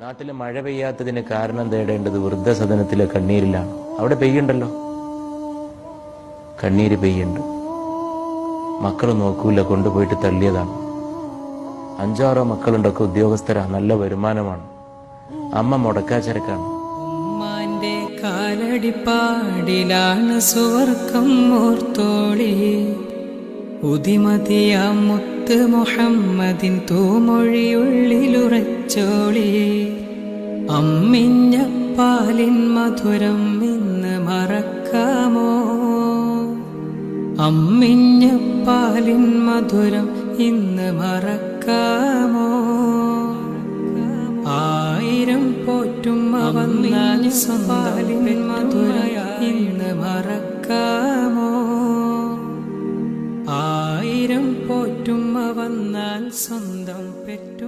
നാട്ടിൽ മഴ പെയ്യാത്തതിന് കാരണം തേടേണ്ടത് വൃദ്ധസദനത്തിലെ കണ്ണീരിലാണ് അവിടെ പെയ്യുണ്ടല്ലോ. കണ്ണീര് പെയ്യുണ്ട്. മക്കൾ നോക്കൂല കൊണ്ടുപോയിട്ട് തള്ളിയതാണ്. അഞ്ചാറോ മക്കളുണ്ടൊക്കെ ഉദ്യോഗസ്ഥരാ നല്ല വരുമാനമാണ്. അമ്മ മുടക്കാച്ചരക്കാണ് ഉമ്മാന്റെ കാലടിപ്പാടിലാണ് സുവർക്കം മൂർത്തോളി. ഉദിമതിയാം മുത്ത് മുഹമ്മദിൻ തൂമൊഴിയുള്ളിലുറച്ചോളി അമ്മിഞ്ഞ പാലിൻ മധുരം ഇന്ന് മറക്കാമോ? അമ്മിഞ്ഞ പാലിൻ മധുരം ഇന്ന് മറക്കാമോ? ആയിരം പോറ്റും വന്നാൽ സ്വപാലിൻ മധുര ഇന്ന് മറക്കാമോ? ആയിരം പോറ്റും അവന്നാൽ സ്വന്തം പെറ്റ